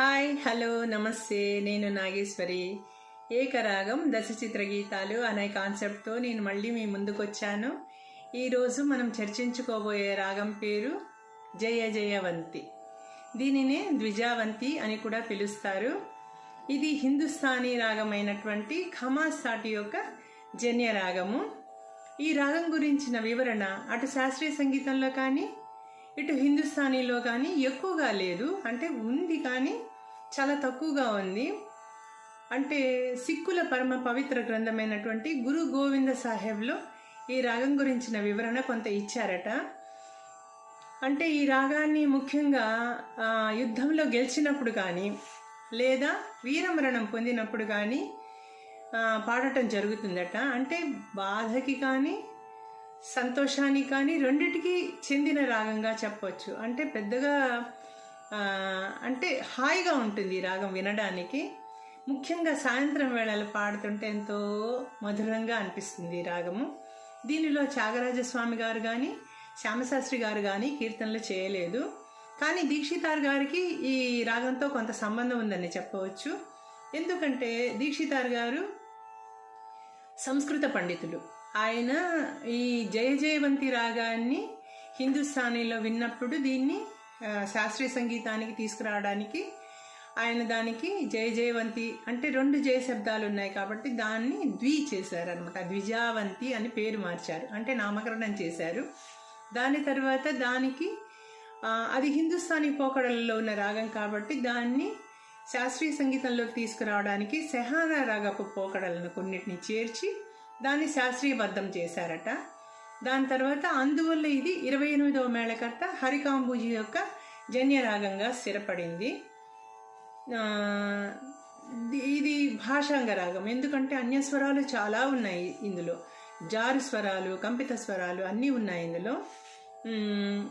Hi hello నమస్తే. నేను నాగేశ్వరి. ఏకరాగం దశచిత్ర గీతాలు అనే కాన్సెప్ట్తో నేను మళ్ళీ మీ ముందుకు వచ్చాను ఈరోజు మనం చర్చించుకోబోయే రాగం పేరు జయ జయవంతి. దీనినే ద్విజావంతి అని కూడా పిలుస్తారు. ఇది హిందుస్థానీ రాగమైనటువంటి ఖమాసాటి యొక్క జన్య రాగము ఈ రాగం గురించిన వివరణ అటు శాస్త్రీయ సంగీతంలో కానీ ఇటు హిందుస్థానీలో కానీ ఎక్కువగా లేదు. అంటే ఉంది కానీ చాలా తక్కువగా ఉంది. అంటే సిక్కుల పరమ పవిత్ర గ్రంథమైనటువంటి గురు గోవింద సాహెబ్లో ఈ రాగం గురించిన వివరణ కొంత ఇచ్చారట. అంటే ఈ రాగాన్ని ముఖ్యంగా యుద్ధంలో గెలిచినప్పుడు కానీ లేదా వీరమరణం పొందినప్పుడు కానీ పాడటం జరుగుతుందట. అంటే బాధకి కానీ సంతోషానికి కానీ రెండిటికి చెందిన రాగంగా చెప్పవచ్చు అంటే పెద్దగా అంటే హాయిగా ఉంటుంది ఈ రాగం వినడానికి. ముఖ్యంగా సాయంత్రం వేళలు పాడుతుంటే ఎంతో మధురంగా అనిపిస్తుంది ఈ రాగము. దీనిలో త్యాగరాజస్వామి గారు కానీ శ్యామశాస్త్రి గారు కానీ కీర్తనలు చేయలేదు. కానీ దీక్షితార్ గారికి ఈ రాగంతో కొంత సంబంధం ఉందని చెప్పవచ్చు. ఎందుకంటే దీక్షితార్ గారు సంస్కృత పండితులు. ఆయన ఈ జయ జయవంతి రాగాన్ని హిందుస్థానీలో విన్నప్పుడు దీన్ని శాస్త్రీయ సంగీతానికి తీసుకురావడానికి ఆయన దానికి జయ జయవంతి అంటే రెండు జయ శబ్దాలు ఉన్నాయి కాబట్టి దాన్ని ద్వి చేశారనమాట ద్విజావంతి అని పేరు మార్చారు. అంటే నామకరణం చేశారు. దాని తర్వాత దానికి అది హిందుస్థానీ పోకడలలో ఉన్న రాగం కాబట్టి దాన్ని శాస్త్రీయ సంగీతంలోకి తీసుకురావడానికి సెహానా రాగపు పోకడలను కొన్నిటిని చేర్చి దాన్ని శాస్త్రీయబద్ధం చేశారట. దాని తర్వాత అందువల్ల ఇది ఇరవై ఎనిమిదవ మేళకర్త హరికాంబూజీ యొక్క జన్యరాగంగా స్థిరపడింది. ఇది- భాషాంగ రాగం. ఎందుకంటే అన్యస్వరాలు చాలా ఉన్నాయి ఇందులో. జారు స్వరాలు కంపిత స్వరాలు అన్నీ ఉన్నాయి ఇందులో.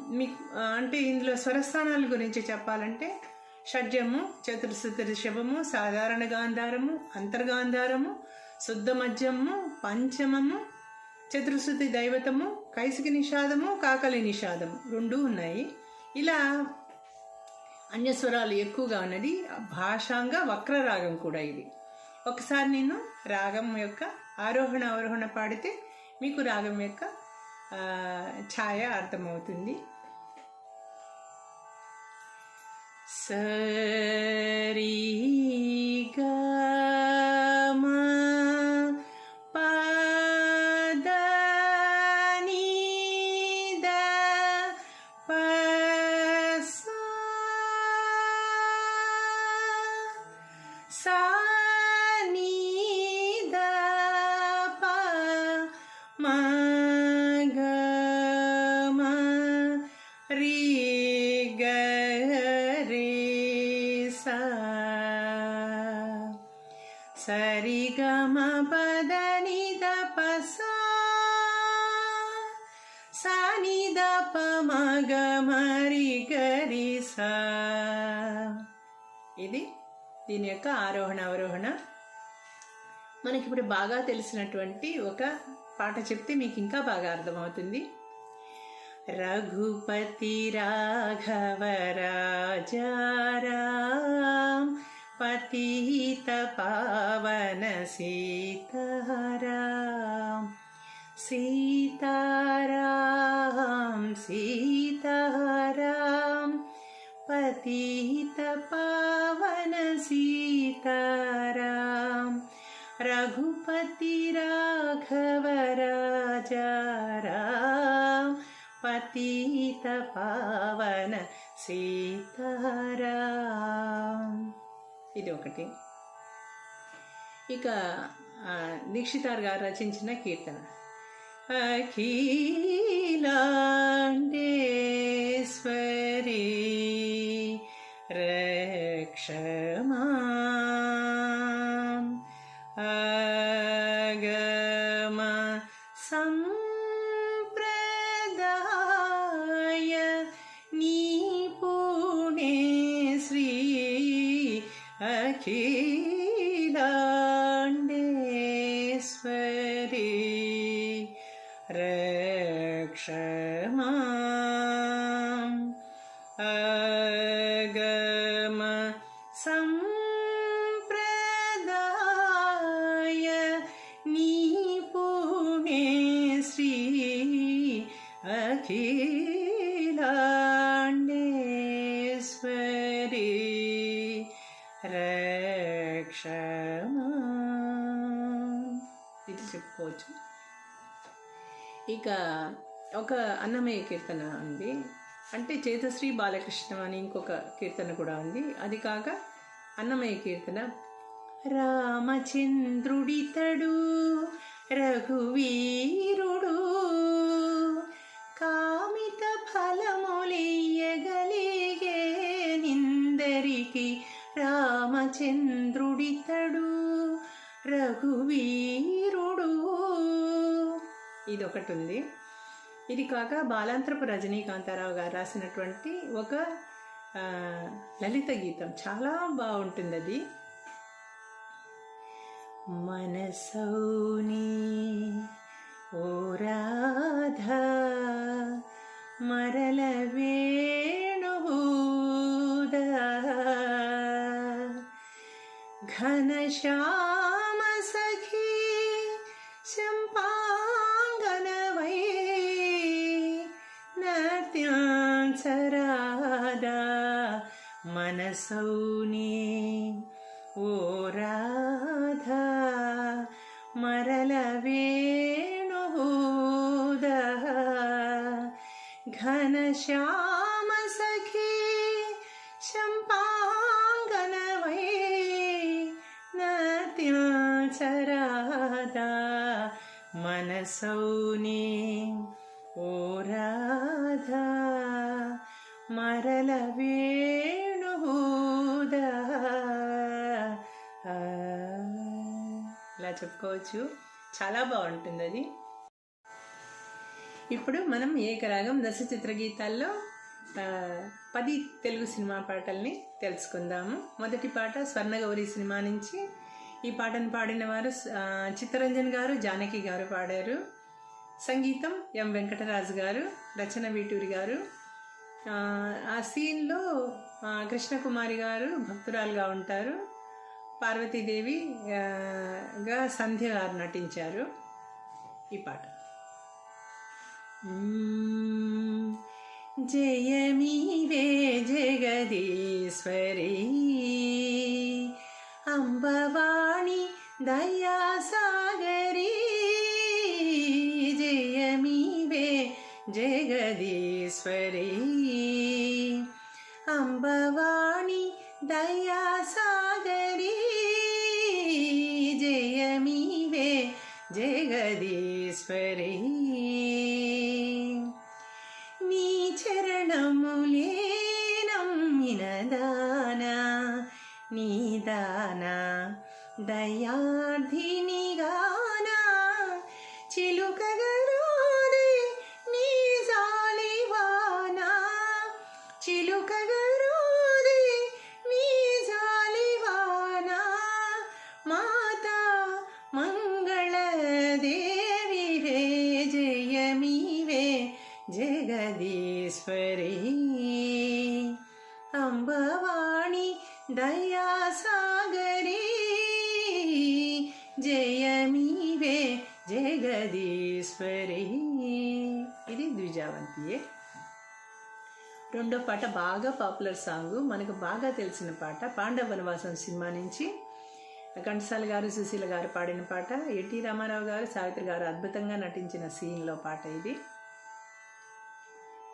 మీ అంటే ఇందులో స్వరస్థానాల గురించి చెప్పాలంటే షడ్జము చతుర్శుతి రిషభము సాధారణ గాంధారము అంతర్గాంధారము శుద్ధ మధ్యము పంచమము చతుర్శుతి దైవతము కైసికి నిషాదము కాకలి నిషాదము రెండు ఉన్నాయి. ఇలా అన్యస్వరాలు ఎక్కువగా ఉన్నది భాషాంగ వక్రరాగం కూడా ఇది. ఒకసారి నేను రాగం యొక్క ఆరోహణ అవరోహణ పాడితే మీకు రాగం యొక్క ఛాయ అర్థమవుతుంది. సరిగా ప మ గ ఇది దీని యొక్క ఆరోహణ అవరోహణ. మనకి ఇప్పుడు బాగా తెలిసినటువంటి ఒక పాట చెప్తే మీకు ఇంకా బాగా అర్థమవుతుంది. రఘుపతి రాఘవ రాజారాం పతిత పావన సీతారాం. సీతారాం సీతారాం పతిత పావన సీతారాం రఘుపతి రాఘవ రాజారాం పతిత పావన సీతారాం. ఇది ఒకటి ఇక ఆ, దీక్షితార్ గారు రచించిన కీర్తన. अखिलाण्डेश्वरी रक्षमा ക്ഷമ അഗമ സംപ്രദായ നീ പൂണേശ്രീ അഖിലാണ്ടേശ്വരി രക്ഷമ തിരിച്ചു പോച്ചു ఇక ఒక అన్నమయ్య కీర్తన ఉంది. అంటే చేతశ్రీ బాలకృష్ణ అని ఇంకొక కీర్తన కూడా ఉంది. అది కాక అన్నమయ్య కీర్తన. రామచంద్రుడితడు రఘువీరుడు కామిత ఫలములియగలిగే నిందరికి రామచంద్రుడితడు రఘువీరుడు. ఇదొకటి ఉంది. ఇది కాక బాలాంత్రపు రజనీకాంతారావు గారు రాసినటువంటి ఒక లలిత గీతం. చాలా బాగుంటుంది అది మనసౌని ఓ రాధా మరల వేణువుదా ఘనశా మనసౌని ఓ రాధా మరల వేణువుదా ఘనశ్యామ సఖీ శంపాంగనవై నత్యాచరాదా మనసౌని ఓ రాధా మరల చెప్పుకోవచ్చు. చాలా బాగుంటుంది అది ఇప్పుడు మనం ఏకరాగం దశ చిత్ర గీతాల్లో పది తెలుగు సినిమా పాటల్ని తెలుసుకుందాము. మొదటి పాట స్వర్ణగౌరి సినిమా నుంచి. ఈ పాటను పాడిన వారు చిత్తరంజన్ గారు జానకి గారు పాడారు. సంగీతం ఎం వెంకటరాజు గారు రచన వీటూరి గారు. ఆ, సీన్లో కృష్ణకుమారి గారు భక్తురాలుగా ఉంటారు. పార్వతీదేవి గా సంధ్య గారు నటించారు ఈ పాట. జయమీవే జగదీశ్వరి అంబవాణి దయాసాగరీ జయమీవే జగదీశ్వరి అంబవాణి దయాసా జగదీశ్వరి నీ చరణములే నమ్మినదానా నీదానా దయార్థిని జగదీశ్వరి అంబవాణి దయాసాగరి జయమీవే జగదీశ్వరి ఇది ద్విజావంతియే రెండో పాట బాగా పాపులర్ సాంగ్. మనకు బాగా తెలిసిన పాట పాండవ వనవాసం సినిమా నుంచి. ఘంటసాల గారు సుశీల గారు పాడిన పాట. ఎన్టీ రామారావు గారు సావిత్రి గారు అద్భుతంగా నటించిన సీన్లో పాట ఇది.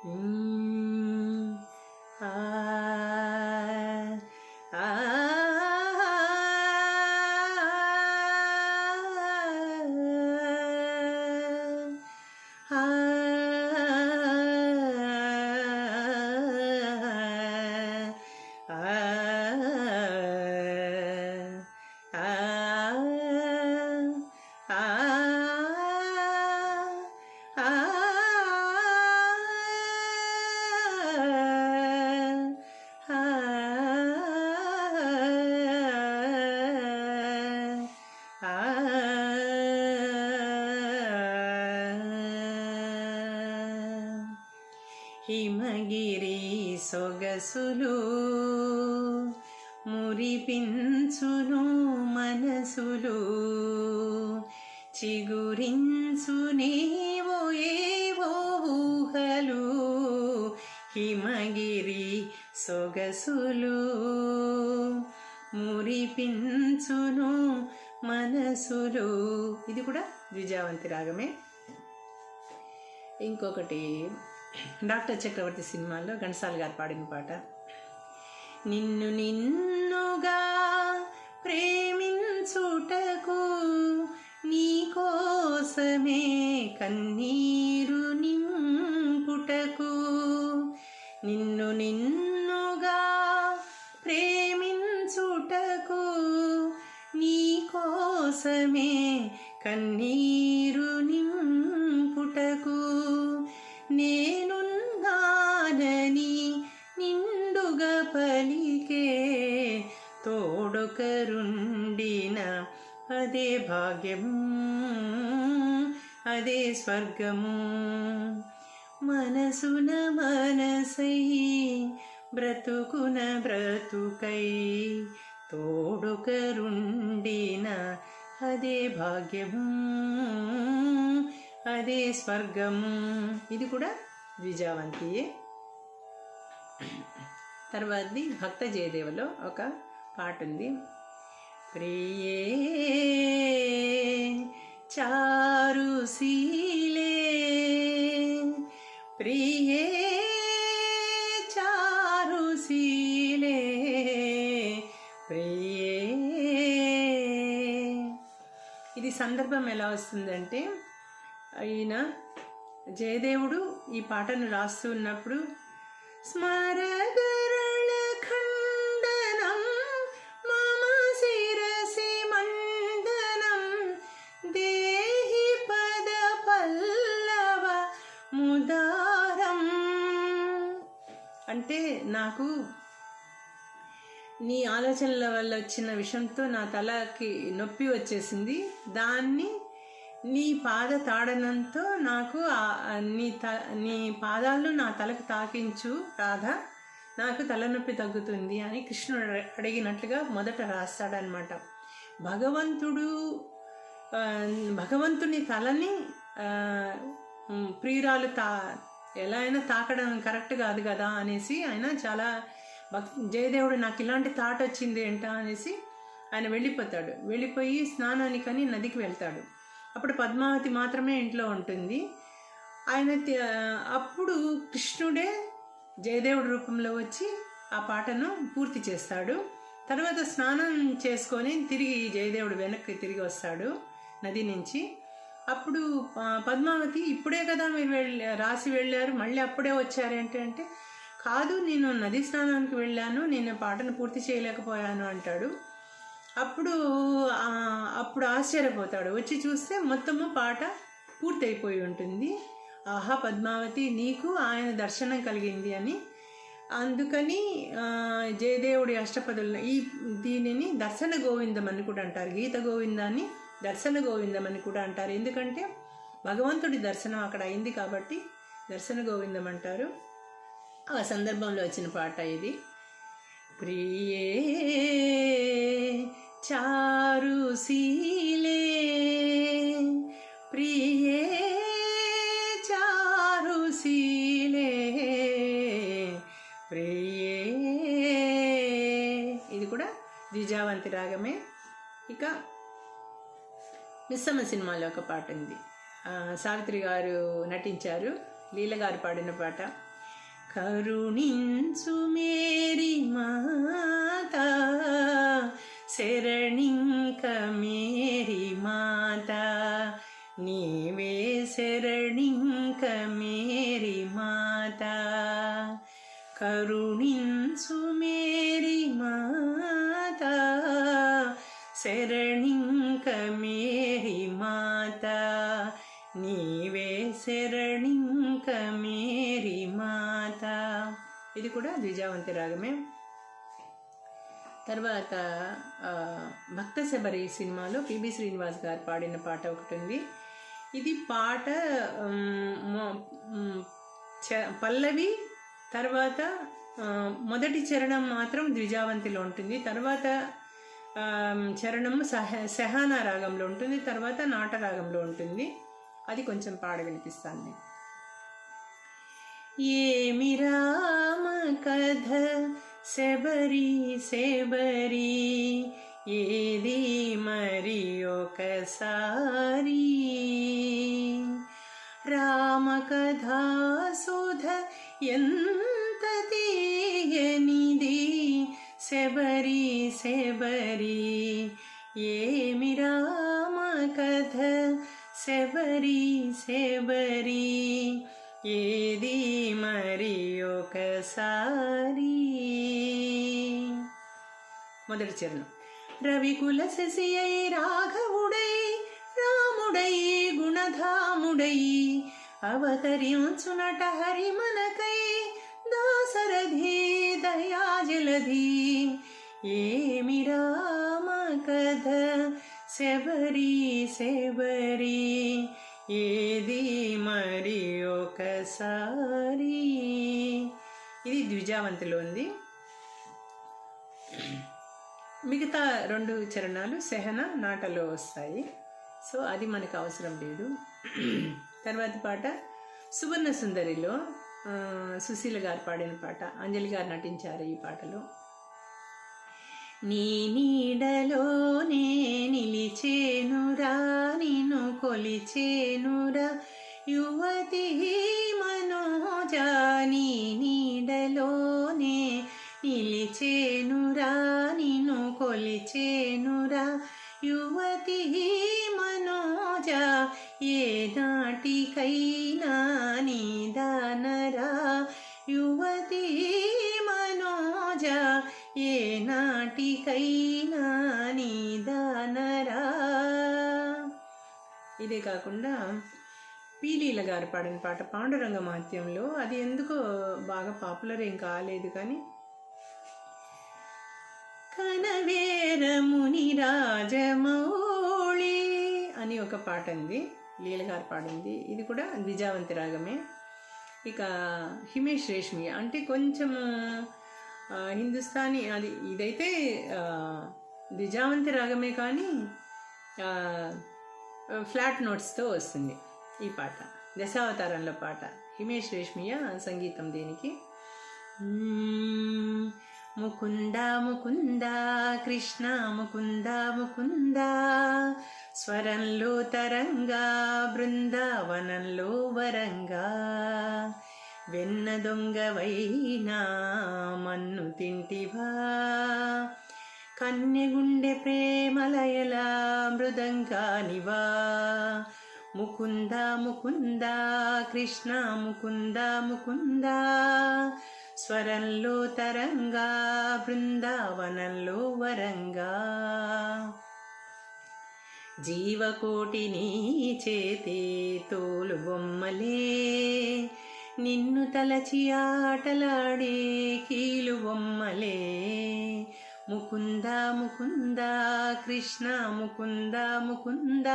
Mm. హిమగిరి మనసులు. చిగురించు నీవో ఏవో ఊహలు. హిమగిరి సొగసులు మురిపించును మనసులు. ఇది కూడా ద్విజావంతి రాగమే. ఇంకొకటి డాక్టర్ చక్రవర్తి సినిమాలో ఘంటసాల గారు పాడిన పాట. నిన్ను నిన్ను నిన్నుగా ప్రేమించుటకు నీ కోసమే కన్నీరు నింపుటకు నిన్ను నిన్నుగా ప్రేమించుటకు నీ కోసమే కన్నీరు నింపుటకు నేనున్నానని నిండుగా పలికే తోడొకరుండిన అదే భాగ్యం అదే స్వర్గము. మనసున మనసై బ్రతుకున బ్రతుకై తోడొకరుండిన అదే భాగ్యము అదే స్వర్గము. ఇది కూడా ద్విజావంతియే తర్వాతది భక్త జయదేవలో ఒక పాట ఉంది ప్రియే చారుశీలే ప్రియే చారుశీలే ప్రియే. ఇది సందర్భం ఎలా వస్తుందంటే ఈయన జయదేవుడు ఈ పాటను రాస్తూ ఉన్నప్పుడు స్మరగ నాకు నీ ఆలోచనల వల్ల వచ్చిన విషంతో నా తలకి నొప్పి వచ్చేసింది. దాన్ని నీ పాద తాడనంతో నాకు నీ త నీ పాదాలు నా తలకు తాకించు రాధా. నాకు తలనొప్పి తగ్గుతుంది అని కృష్ణుడు అడిగినట్లుగా మొదట రాస్తాడనమాట. భగవంతుడు భగవంతుని తలని ప్రియురాలు తా ఎలా అయినా తాకడం కరెక్ట్ కాదు కదా అనేసి ఆయన చాలా భక్ జయదేవుడు నాకు ఇలాంటి తాట వచ్చింది ఏంట అనేసి ఆయన వెళ్ళిపోతాడు. వెళ్ళిపోయి స్నానానికని నదికి వెళ్తాడు. అప్పుడు పద్మావతి మాత్రమే ఇంట్లో ఉంటుంది. ఆయన అప్పుడు కృష్ణుడే జయదేవుడి రూపంలో వచ్చి ఆ పాటను పూర్తి చేస్తాడు. తర్వాత స్నానం చేసుకొని తిరిగి జయదేవుడు వెనక్కి తిరిగి వస్తాడు నది నుంచి. అప్పుడు పద్మావతి ఇప్పుడే కదా మీరు వెళ్ళి రాసి వెళ్ళారు మళ్ళీ అప్పుడే వచ్చారు అంటే కాదు నేను నది స్నానానికి వెళ్ళాను నేను పాటను పూర్తి చేయలేకపోయాను అంటాడు. అప్పుడు అప్పుడు ఆశ్చర్యపోతాడు. వచ్చి చూస్తే మొత్తము పాట పూర్తయిపోయి ఉంటుంది. ఆహా పద్మావతి నీకు ఆయన దర్శనం కలిగింది అని. అందుకని జయదేవుడి అష్టపదులు ఈ దీనిని దర్శన గోవిందం అని కూడా అంటారు. గీత గోవిందాన్ని దర్శన గోవిందం అని కూడా అంటారు. ఎందుకంటే భగవంతుడి దర్శనం అక్కడ అయింది కాబట్టి దర్శన గోవిందం అంటారు. ఆ సందర్భంలో వచ్చిన పాట ఇది. ప్రియే చారుశీలే ప్రియే చారుశీలే ప్రియే. ఇది కూడా ద్విజావంతి రాగమే. ఇక మిస్సమ్మ సినిమాలో ఒక పాట ఉంది. సావిత్రి గారు నటించారు. లీల గారు పాడిన పాట. కరుణించు మేరీ మాత శరణింక మేరీ మాత నీవే శరణింక మేరీ మాత. కరుణించు మేరీ మాత శరణింక మేరీ శరణింక మేరీ మాత. ఇది కూడా ద్విజావంతి రాగమే. తర్వాత భక్త శబరి సినిమాలో పిబి శ్రీనివాస్ గారు పాడిన పాట ఒకటి ఉంది ఇది పాట చ- పల్లవి తర్వాత మొదటి చరణం మాత్రం ద్విజావంతిలో ఉంటుంది. తర్వాత చరణము చరణం సహ సహానా రాగంలో ఉంటుంది. తర్వాత నాటరాగంలో ఉంటుంది. అది కొంచెం పాడ వినిపిస్తాను నేను ఏమి రామ కథ శబరి శబరి ఏది మరి ఒకసారి? రామ కథా సుధ ఎంత తీయనిది? శబరి శబరి ఏమి రామ కథ శబరి శబరి ఏది మరి ఒకసారి మొదటి చరణం రవికుల శశి అయి రాఘవుడై రాముడై గుణధాముడై అవతరించునట హరి మనకై దాసరథి దయాజలధి ఏమి రామ కథ శబరి శబరి ఏది మరి ఒకసారి ఇది ద్విజావంతిలో ఉంది. మిగతా రెండు చరణాలు సెహన నాటలో వస్తాయి. సో అది మనకు అవసరం లేదు. తర్వాతి పాట సువర్ణ సుందరిలో సుశీల గారు పాడిన పాట. అంజలి గారు నటించారు ఈ పాటలో. నీ నీడలోనే నిలిచేనురా నిన్ను కొలిచేనురా. యువతి మనోజా నీ నీడలోనే నిలిచేనురా నిన్ను కొలిచేనురా. యువతి మనోజా ఏ నాటికైనా నీదానరా. యువతి నాటికైనా నీదానరా ఇదే కాకుండా పీలీల గారు పాడిన పాట పాండురంగ మాత్యంలో అది ఎందుకో బాగా పాపులర్ ఏం కాలేదు కానీ కనవేరముని రాజమౌళి అని ఒక పాట ఉంది. లీల గారు పాడింది. ఇది కూడా ద్విజావంతి రాగమే. ఇక హిమేష్ రేష్మి అంటే కొంచెము హిందుస్థానీ అది ఇదైతే ద్విజావంతి రాగమే కానీ ఫ్లాట్ నోట్స్తో వస్తుంది ఈ పాట. దశావతారంలో పాట. హిమేష్ రేష్మియ సంగీతం దీనికి? ముకుంద ముకుంద కృష్ణ ముకుంద ముకుంద స్వరంలో తరంగా బృందావనంలో వరంగా. వెన్న దొంగవైనా మన్ను తింటివా? కన్నెగుండె ప్రేమలయలా మృదంగానివా ముకుంద ముకుంద కృష్ణ ముకుంద ముకుంద స్వరంలో తరంగా బృందావనంలో వరంగా. జీవకోటిని చేతి తోలు బొమ్మలే నిన్ను తలచి ఆటలాడే కీలు బొమ్మలే. ముకుంద ముకుంద కృష్ణ ముకుంద ముకుంద.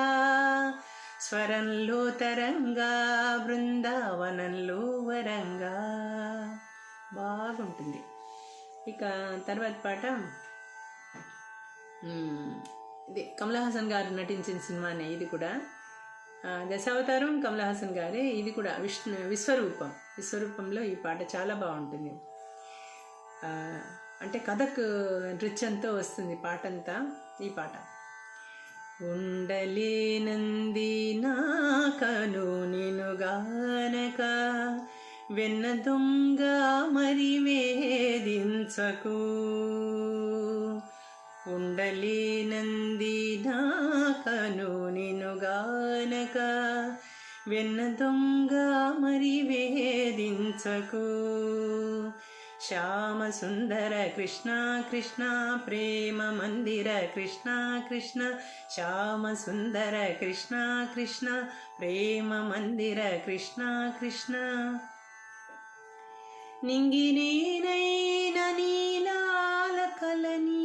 స్వరంలో తరంగా బృందావనంలో వరంగా. బాగుంటుంది. ఇక తర్వాత పాట. ఇది కమల్ హాసన్ గారు నటించిన సినిమానే ఇది కూడా. దశావతారం కమల్ హాసన్ గారే ఇది కూడా విష్ణు విశ్వరూపం. విశ్వరూపంలో ఈ పాట చాలా బాగుంటుంది. అంటే కథక్ నృత్యంతో వస్తుంది పాట అంతా ఈ పాట. ఉండలేనంది నా కను నిను గానక వెన్న దొంగ మరి వేధించకు ఉండలేనంది నంది కను నిను గానక వెన్న దొంగ మరి వేధించకు. శ్యామ సుందర కృష్ణ కృష్ణ ప్రేమ మందిర కృష్ణ కృష్ణ శ్యామ సుందర కృష్ణ కృష్ణ ప్రేమ మందిర కృష్ణ కృష్ణ. నింగినేనైన నీలాల కలని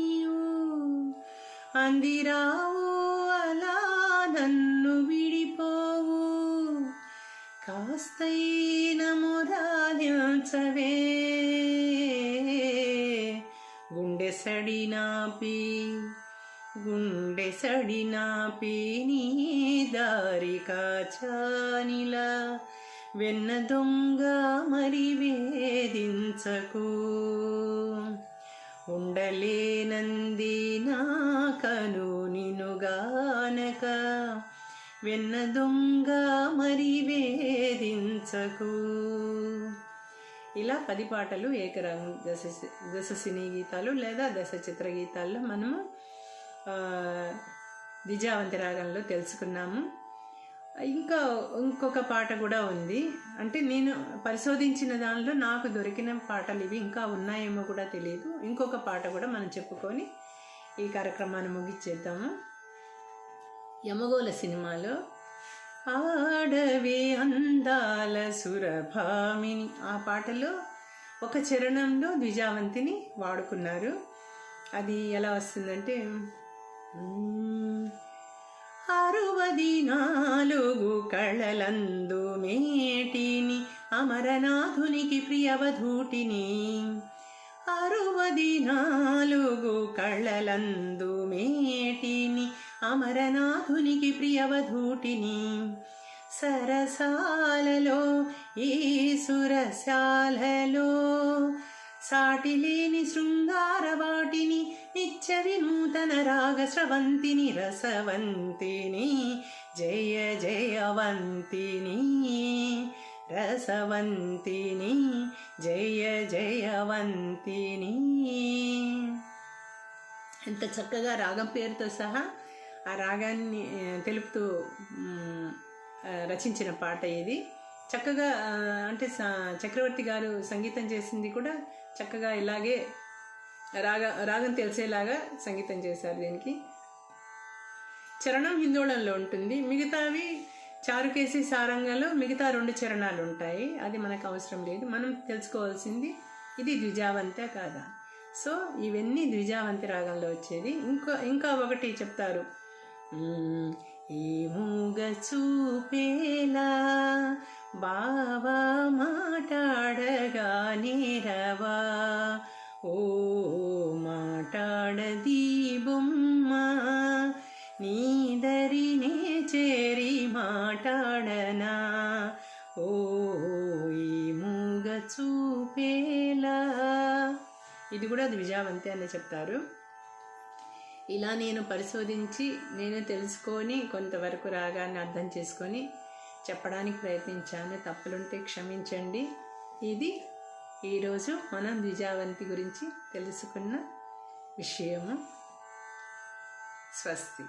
అందిరావు అలా నన్ను విడిపోవు. కాస్తైన మురాలించవే గుండె సడినాపి గుండె సడినాపి నీ దారి కాచానిలా. వెన్న దొంగ మరి వేధించకు ఉండలేనంది నా కను నినుగానక వెన్న దొంగ మరి వేధించకు. ఇలా పది పాటలు ఏకరంగ దశ దశ సినీ గీతాలు లేదా దశ చిత్ర గీతాల్లో మనము ద్విజావంతి రాగంలో తెలుసుకున్నాము. ఇంకా ఇంకొక పాట కూడా ఉంది. అంటే నేను పరిశోధించిన దానిలో నాకు దొరికిన పాటలు ఇవి ఇంకా ఉన్నాయేమో కూడా తెలియదు. ఇంకొక పాట కూడా మనం చెప్పుకొని ఈ కార్యక్రమాన్ని ముగిచ్చేద్దాము. యమగోళ సినిమాలో ఆడవే అందాల సురభామిని. ఆ పాటలో ఒక చరణంలో ద్విజావంతిని వాడుకున్నారు. అది ఎలా వస్తుందంటే అరువది నాలుగు కళలందు మేటిని అమరనాథునికి ప్రియవధూటిని. అరువది నాలుగు కళలందు మేటిని అమరనాథునికి ప్రియవధూటిని. సరసాలలో ఈ సురశాలలో సాటిలేని శృంగార వాటిని నిత్య వినూతన రాగ స్రవంతిని రసవంతిని జయ జయవంతిని రసవంతిని జయ జయవంతిని. ఎంత చక్కగా రాగం పేరుతో సహా ఆ రాగాన్ని తెలుపుతూ రచించిన పాట ఇది. చక్కగా అంటే చక్రవర్తి గారు సంగీతం చేసింది కూడా చక్కగా ఇలాగే రాగ రాగం తెలిసేలాగా సంగీతం చేశారు దీనికి. చరణం హిందోళంలో ఉంటుంది. మిగతావి చారుకేసి సారంగంలో మిగతా రెండు చరణాలు ఉంటాయి అది మనకు అవసరం లేదు. మనం తెలుసుకోవాల్సింది ఇది ద్విజావంతే కాదా? సో ఇవన్నీ ద్విజావంతి రాగంలో వచ్చేది. ఇంకా ఇంకా ఒకటి చెప్తారు. ఏముగ ఈ మూగ చూపేలా ఇది కూడా ద్విజావంతి అని చెప్తారు. ఇలా నేను పరిశోధించి నేను తెలుసుకొని కొంతవరకు రాగాన్ని అర్థం చేసుకొని చెప్పడానికి ప్రయత్నించాను. తప్పులుంటే క్షమించండి. ఇది ఈరోజు మనం ద్విజావంతి గురించి తెలుసుకున్న విషయము. స్వస్తి.